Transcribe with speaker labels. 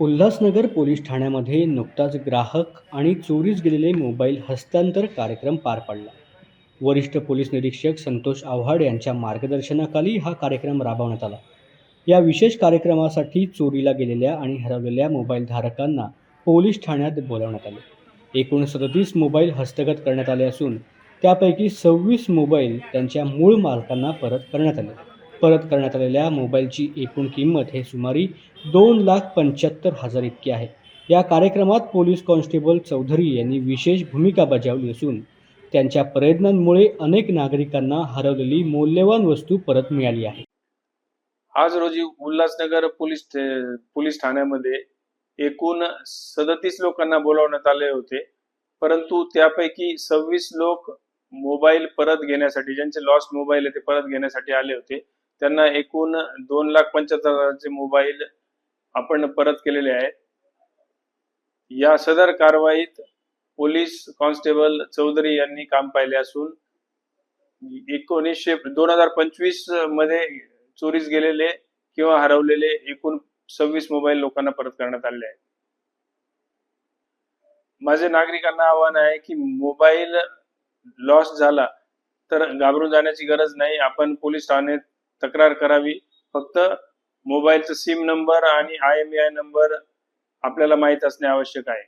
Speaker 1: Ulhasnagar police ठाण्यामध्ये नुकताच ग्राहक आणि चोरीस गेलेले मोबाईल हस्तांतर कार्यक्रम पार पडला. वरिष्ठ पोलीस निरीक्षक संतोष आव्हाड यांच्या मार्गदर्शनाखाली हा कार्यक्रम राबवण्यात आला. या विशेष कार्यक्रमासाठी चोरीला गेलेल्या आणि हरवलेल्या मोबाईल धारकांना पोलीस ठाण्यात बोलावण्यात आले. एकूण सदतीस मोबाईल हस्तगत करण्यात आले असून त्यापैकी सव्वीस मोबाईल त्यांच्या मूळ मालकांना परत करण्यात आले. परत करण्यात आलेल्या मोबाईलची एकूण किंमत हे सुमारे दोन लाख पंच्याहत्तर हजार इतकी आहे. या कार्यक्रमात पोलीस कॉन्स्टेबल चौधरी यांनी विशेष भूमिका बजावली असून त्यांच्या प्रयत्नांमुळे अनेक नागरिकांना हरवलेली मौल्यवान वस्तू परत मिळाली आहे.
Speaker 2: आज रोजी उल्हासनगर पोलीस पोलीस ठाण्यामध्ये एकूण सदतीस लोकांना बोलावण्यात आले होते. परंतु त्यापैकी सव्वीस लोक मोबाईल परत घेण्यासाठी ज्यांचे लॉस्ट मोबाईल आहे ते परत घेण्यासाठी आले होते. त्यांना एकूण दोन लाख पंच्याहत्तर हजारचे मोबाईल आपण परत केलेले आहेत. या सदर कारवाईत पोलीस कॉन्स्टेबल चौधरी यांनी काम पाहिले असून एकोणीसशे दोन हजार पंचवीसमध्ये चोरीस गेलेले किंवा हरवलेले एकूण सव्वीस मोबाईल लोकांना परत करण्यात आले आहेत. माझे नागरिकांना आव्हान आहे की मोबाईल लॉस झाला तर घाबरून जाण्याची गरज नाही. आपण पोलीस ठाण्यात तक्रार करावी. फक्त मोबाईलचा सिम नंबर आणि आय एम आय नंबर आपल्याला माहीत असणे आवश्यक आहे.